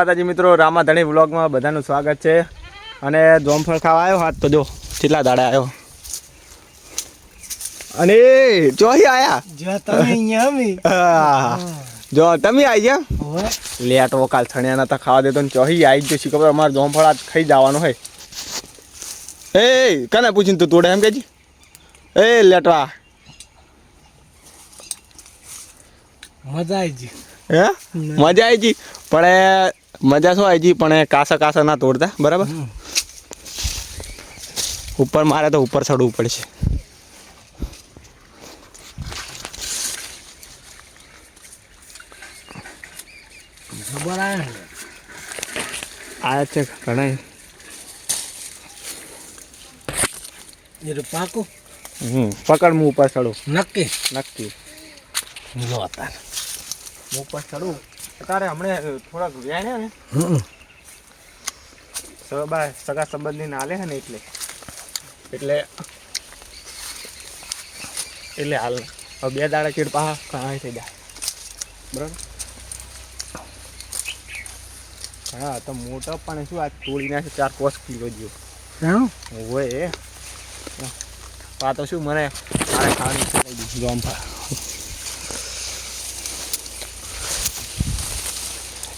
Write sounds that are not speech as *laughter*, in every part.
માતાજી મિત્રો રામાધણી વ્લોગમાં બધાનું સ્વાગત છે. અને જોમફળ ખાવા આવ્યો હાથ તો જો કેટલા દાડા આવ્યો. અને ચોહી આયા. જો તમે અહીંયા જો તમે આવી ગયા? લેટ કાલ છણ્યા નતા ખાવા દેતો ને ચોહી આવી ગયો શીખબર અમારે જોમફળ આજ ખાઈ જવાનું હોય. એ કને પૂછીને તું તોડે એમ કેજી એ લેટવા. મજા આવી ગઈ. હે? મજા આવી ગઈ. પણ મજા શું આવી પણ એ કાસા કાસા ના તોડતા બરાબર. ઉપર મારે તો ઉપર ચડવું પડશે. આ છે ઘણા પાકું. હમ પકડ હું ઉપર ચડું. નક્કી? નક્કી. હું ઉપર ચડું. તારે હમણે થોડાક વ્યાણ્યા ને સબા સગા સંબંધી નાલે છે ને એટલે. એટલે એટલે હાલ. હવે બે દાડા ચીડ પાહા કાંઈ થઈ જાય. બરાબર? હા તો મોટો પણ શું આ તોડી નાખે ચાર કોસ કિલો જેવો. હોય એ. આ તો શું મને મારે ખાવાની ઈચ્છા થઈ ગઈ જોમફા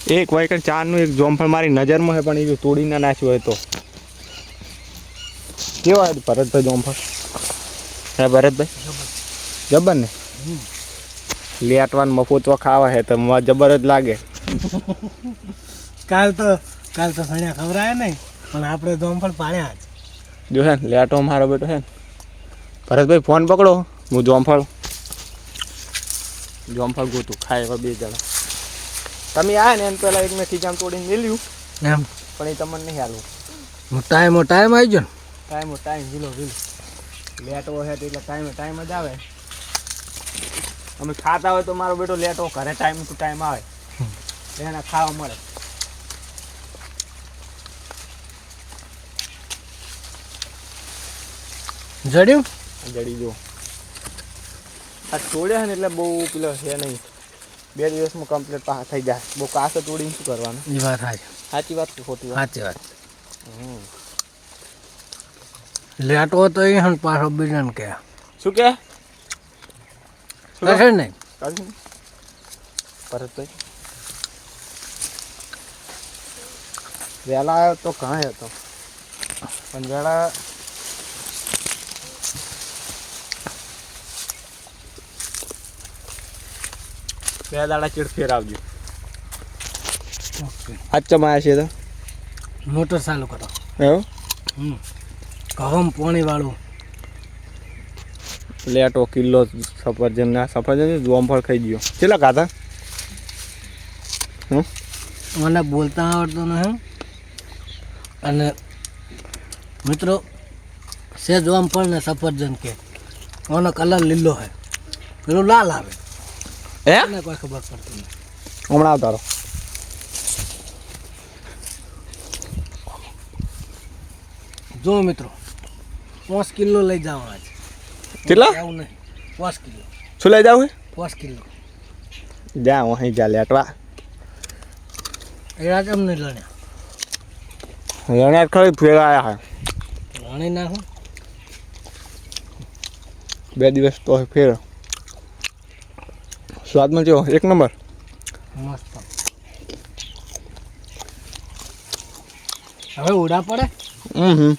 એક વાયકડ ચારનું એક જોમફળ મારી નજરમાં છે પણ એ જો તોડી ના નાખ્યું હોય તો. કેવા ભરતભાઈ જોમફળ હે ભરતભાઈ? જબર ને? લેટવાન મફોચવા ખાવા હે તો મ- જબર જ લાગે. કાલ તો કાલ તો સણ્યા ખવરાય નહીં પણ આપણે જોમફળ પાડ્યા જ. જો ને લેટો મારો બેટો છે ને. ભરતભાઈ ફોન પકડો હું જોમફળ જોમફળ ગોતું ખાય એવા બે જણા. તમે આયા ને એમ પહેલાં એક મેં ખીચામ તોડીને મેલ્યું એમ? પણ એ તમને નહીં હાલવું ટાઈમો ટાઈમ આવી ગયો ટાઈમો ટાઈમ ઝીલો ઝીલો. લેટો હે તો એટલે ટાઈમે ટાઈમ જ આવે. અમે ખાતા હોય તો મારો બેટો લેટો ઘરે ટાઈમ ટુ ટાઈમ આવે. એને ખાવા મળે. ને જડ્યું? જડી જો. આ છોડ્યા છે ને એટલે બહુ પેલો છે નહીં. બે દિવસમાં કમ્પ્લીટ પાસ થઈ જાય. બહુ કાસ તોડીને શું કરવાનું? એ વાત સાચી સાચી વાત કે ખોટી વાત? સાચી વાત. લેટો તો એ હણ પાછો બીજાને કે. શું કે? કશે નહીં. ભરતભાઈ વહેલા આવ્યો તો કાંઈ હતો. પણ વહેલા બે દાડા ચીડ ફેર આવજો. આજ ચમાયા છે તો? મોટર ચાલુ કરો. એવું? હમ. ઘઉં પાણી વાળું. લેટો કિલ્લો સફરજન ના સફરજન જોમફળ ખાઈ ગયો. કેટલા ખાધા? મને બોલતા આવડતું નહીં અને મિત્રો સે જોમફળ ને સફરજન કે. ઓનો કલર લીલો હોય પેલું લાલ આવે. હે? એને કોઈ ખબર પડતી નહીં હમણાં આવતારો જો મિત્રો પાંચ કિલો લઈ જાઓ આજ કેટલા? આવું નહીં. પાંચ કિલો. શું લઈ જાવ પાંચ કિલો. જા અહીં જા લેટવા એડા કેમ નહીં લણ્યા? લણ્યા ખરી ફેરા આવ્યા લણી નાખું. બે દિવસ તો ફેર. સ્વાદમાં જો એક નંબર. મસ્ત. હવે ઉડા પડે? હમ હમ.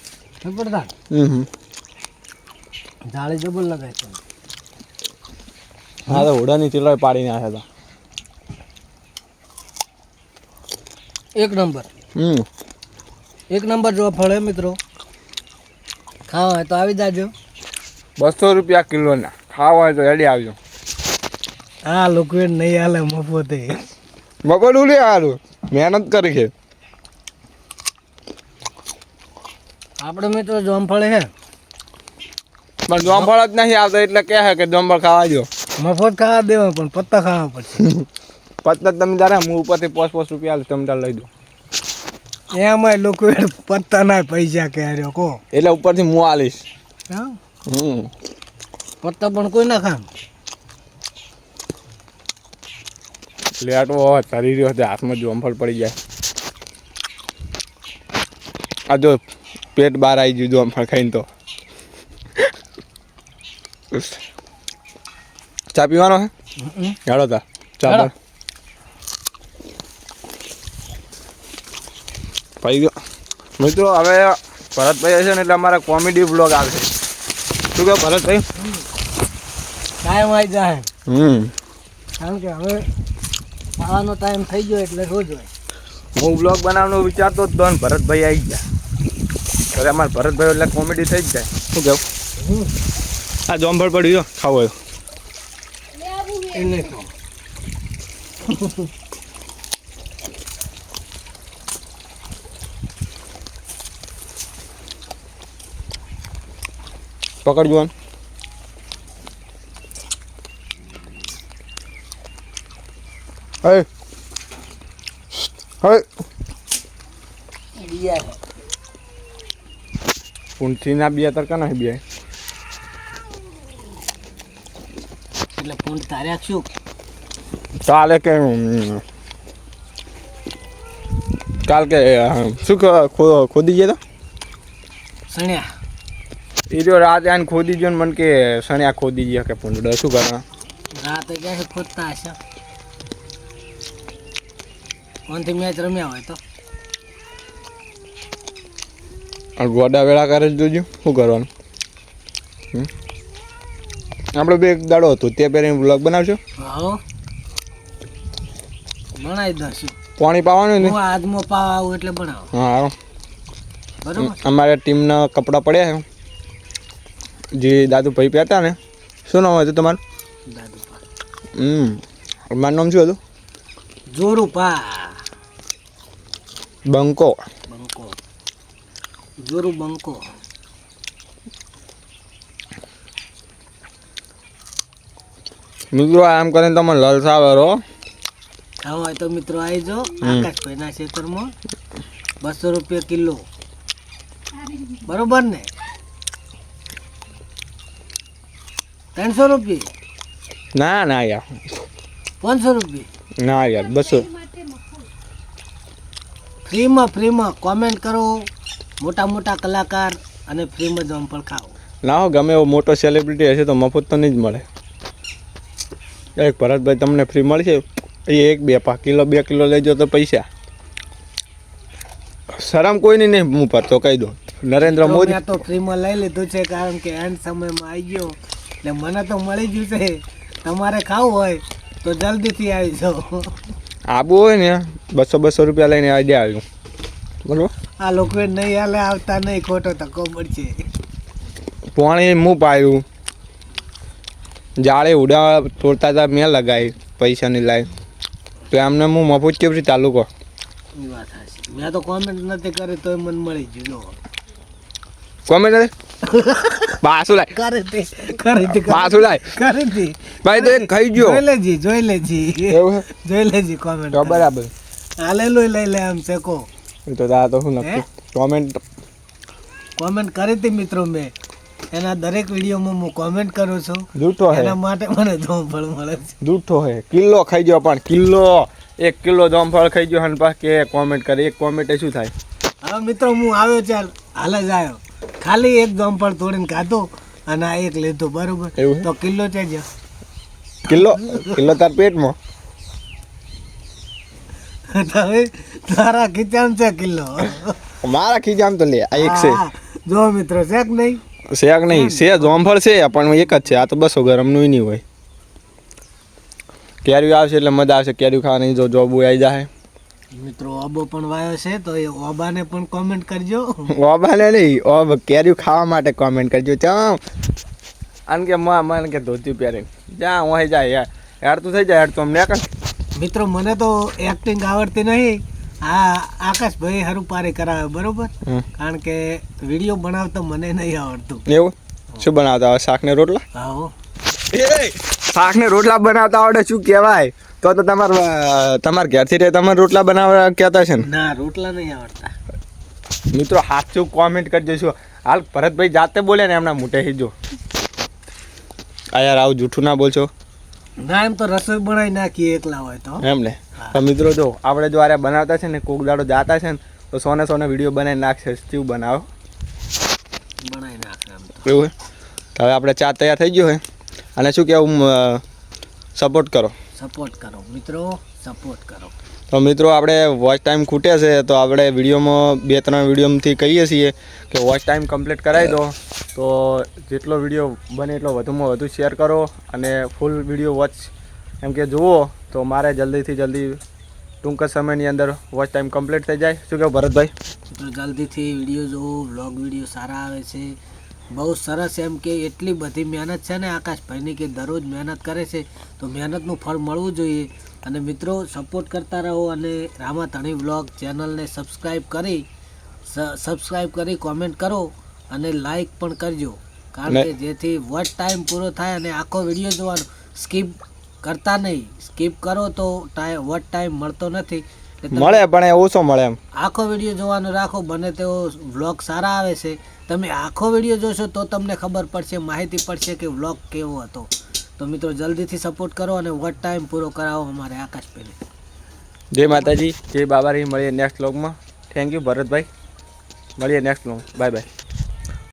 પડતા હમ હમ. જાળી જબર લગાય છે હા તો ઉડાની ચિલ્લર પાડીને આવ્યા હતા. એક નંબર. હમ. એક નંબર જો ફળે મિત્રો. ખાવા હોય તો આવી જાજો. બસો રૂપિયા કિલોના. ખાવા હોય તો એડી આવજો. હા લોકો નહીં હાલે મફતે. મગડું લે સારું મહેનત કરી છે. આપણે મિત્રો જોમફળ હે. પણ જોમફળ જ નહીં આવતો એટલે કહે છે કે જોમફળ ખાવા જો મફત ખાવા દેવા પણ પત્તા ખાવા પડશે. *laughs* પત્તા તમે તારે હું ઉપરથી પાંચ પાંચ રૂપિયા આલું તમે તારે લઈ દો. એમાંય લોકો પત્તા ના પૈસા કે કહો. કો એટલે ઉપરથી હું આલીશ. હા? હમ. પત્તા પણ કોઈ ના ખામ હોય તરી રહ્યો છે હાથમાં જોમફળ પડી જાય. આ જો પેટ બહાર આવી ગયું જોમફળ ખાઈને તો. ચા પીવાનો હે? હેડો તા. ચા પડી ગયો. મિત્રો હવે ભરતભાઈ હશે ને એટલે અમારા કોમેડી બ્લોગ આવશે. શું કહો ભરતભાઈ? ટાઈમ આવી જાય. હમ. કારણ કે હવે ખાવાનો ટાઈમ થઈ ગયો એટલે રોજ હોય. હું બ્લોગ બનાવવાનો વિચારતો જ તો ને ભરતભાઈ આવી ગયા. હવે અમારે ભરતભાઈ એટલે કોમેડી થઈ જ જાય. શું કહું આ જોંભળ પડ્યું ખાવો એટલે પકડજો આને. હે. હે. બીયા છે. પૂંઠી ના બે તરકા ના બે? એટલે ફોન તાર્યા શું ચાલે કે કાલ કે શું ખોદી ગયા સણ્યા એ જો રાત આને ખોદી ગયો ને મને કે સણ્યા ખોદી ગયા કે પૂંડડો શું કરવા રાતે ક્યાં ખોદતા હશે? કોનથી મેચ રમ્યા હોય તો. આ ગોડા વેળા કરે જ જોજો શું કરવાનું? આપણે બે એક દાડો હતો તે પહેરીને બ્લોગ બનાવશો? હો. બનાવી દઉં પાણી પાવાનું ને? હું પાવા આવું એટલે બનાવો. હા બરાબર? અમારે ટીમના કપડાં પડ્યા છે. જે દાદુ ભાઈ પહેરતા ને શું નામ હતું તમારું? દાદુ હમ. મારું નામ શું હતું? જોરું પા બંકો બંકો જોરું બંકો મિત્રો આમ કરીને તમે લલસાવે રહો ખાવા હોય તો મિત્રો આવી જો આકાશભાઈના ક્ષેત્રમાં બસો રૂપિયા કિલો. બરોબર ને? ત્રણસો રૂપિયા? ના ના યાર. પાંચસો રૂપિયા? ના યાર બસો. ફ્રીમાં ફ્રીમાં કોમેન્ટ કરો. મોટા મોટા કલાકાર અને ફ્રીમાં જમફળ ખાઓ ના હો ગમે એવો મોટો સેલિબ્રિટી હશે તો મફત તો નહીં જ મળે. એક ભરતભાઈ તમને ફ્રી મળશે એ એક બે પા કિલો બે કિલો લઈ જાઓ તો પૈસા. શરમ કોઈની નહીં હું પરતો કહી દો નરેન્દ્ર મોદી તો ફ્રીમાં લઈ લીધું છે કારણ કે એન્ડ સમયમાં આવી ગયો. એટલે મને તો મળી ગયું છે. તમારે ખાવું હોય તો જલ્દીથી આવી જાઓ. આબુ હોય ને બસો બસો રૂપિયા લઈને આજે આવ્યું. બરોબર? આ લોકો નહીં હાલે આવતા નહીં ખોટો ધક્કો પડશે પાણી હું પાયું જાળે ઉડા તોડતા હતા મેં લગાવી પૈસાની લાવી તો એમને હું મફત ચાલુ કહો મેં તો કોમેન્ટ નથી કરી તોય મને મળી ગયું કોમેન્ટ કોમેન્ટ પાછું લાય? કરી કરી લાય? કરી ભાઈ તો એક ખાઈ ગયો જોઈ લેજી જોઈ લેજી. જોઈ લેજી કોમેન્ટ તો બરાબર. હાલેલું લઈ લે આમ એ તો દા તો શું નક્કી કોમેન્ટ કોમેન્ટ કરી હતી મિત્રો મેં. એના દરેક વિડીયોમાં હું કોમેન્ટ કરું છું. જૂઠો હે. એના માટે મને જોમફળ મળે છે. જૂઠો હે. કિલ્લો ખાઈ ગયો પણ કિલ્લો. એક કિલ્લો જોમફળ ખાઈ ગયો અને પાછ કે કોમેન્ટ કરે. એક કોમેન્ટ શું થાય? હવે મિત્રો હું આવ્યો ચાલ હાલ જ આવ્યો. ખાલી એક જામફળ તોડીને ખાધો અને આ એક લીધો બરોબર? તો કિલ્લો છે જ. કિલ્લો? કિલ્લો તાર પેટમાં? તમે તારા ખીચામ છે કિલ્લો. મારા ખીચામ તો લે આ એક છે. જો મિત્રો છે કે નહીં? શેક નહીં છે જોમફળ છે પણ એક જ છે આ તો બસો ગરમનું નહીં હોય. કેરી આવશે એટલે મજા આવશે કેરી ખાવાની જો જોબ આવી જાય મિત્રો ઓબો પણ વાયો છે તો એ ઓબાને પણ કોમેન્ટ કરજો. ઓબાને નહીં ઓબ કેરી ખાવા માટે કોમેન્ટ કરજો. ચામ આન કે માં મને કે ધોતી પહેરે જા હું જાય યાર. યાર તું થઈ જાય યાર તો અમને મિત્રો મને તો એક્ટિંગ આવડતી નહીં. આ આકાશભાઈ હરું પારે કરાવે બરોબર? કારણ કે વીડિયો બનાવતો મને નહીં આવડતું. એવું? શું બનાવતા શાક ને રોટલા? આવો શાક ને રોટલા બનાવતા આવડે શું કહેવાય? તો તો તમાર તમાર ઘેરથી તમારે રોટલા બનાવવા કહેતા છે ને? ના રોટલા નહીં આવડતા. મિત્રો સાચું કોમેન્ટ કરજો શું હાલ ભરતભાઈ જાતે બોલે ને એમના મોટે હિજો આ યાર આવું જૂઠું ના બોલશો. ના એમ તો રસોઈ બનાવી નાખીએ એકલા હોય તો. એમ ને? તો મિત્રો જો આપણે જો આરે બનાવતા છે ને કોક દાડો જાતા છે ને તો સોને સોને વીડિયો બનાવી નાખશે. સ્ટીવ બનાવો? બનાવી નાખે એવું હવે આપણે ચા તૈયાર થઈ ગયો હે. અને શું કહેવું સપોર્ટ કરો. સપોર્ટ કરો. મિત્રો સપોર્ટ કરો. તો મિત્રો આપણે વોચ ટાઈમ ખૂટે છે તો આપણે વિડીયોમાં બે ત્રણ વિડીયોમાંથી કહીએ છીએ કે વોચ ટાઈમ કમ્પ્લીટ કરાવી દો. તો જેટલો વીડિયો બને એટલો વધુમાં વધુ શેર કરો અને ફૂલ વીડિયો વોચ એમ કે જુઓ તો મારે જલ્દીથી જલ્દી ટૂંક જ સમયની અંદર વોચ ટાઈમ કમ્પ્લીટ થઈ જાય. શું કહું ભરતભાઈ? મિત્રો જલ્દીથી વીડિયો જોવો વ્લોગ વીડિયો સારા આવે છે. બહુ સરસ એમ કે એટલી બધી મહેનત છે ને આકાશભાઈની કે દરરોજ મહેનત કરે છે તો મહેનતનું ફળ મળવું જોઈએ. અને મિત્રો સપોર્ટ કરતા રહો અને રામા ધણી વ્લોગ ચેનલને સબસ્ક્રાઈબ કરી સબસ્ક્રાઈબ કરી કોમેન્ટ કરો અને લાઈક પણ કરજો. કારણ કે જેથી વોચ ટાઈમ પૂરો થાય અને આખો વીડિયો જોવાનો. સ્કીપ કરતા નહીં. સ્કીપ કરો તો ટાઈમ વોચ ટાઈમ મળતો નથી. મળે પણ એ ઓછો મળે એમ. આખો વીડિયો જોવાનો રાખો બને તેવો વ્લોગ સારા આવે છે. તમે આખો વીડિયો જોશો તો તમને ખબર પડશે માહિતી પડશે કે વ્લોગ કેવો હતો. તો મિત્રો જલ્દીથી સપોર્ટ કરો અને વોટ ટાઈમ પૂરો કરાવો અમારે આકાશ આકાશભાઈને જય માતાજી જય બાબારી મળીએ નેક્સ્ટ વ્લોગમાં થેન્ક યુ ભરતભાઈ. મળીએ નેક્સ્ટ વ્લોગ બાય બાય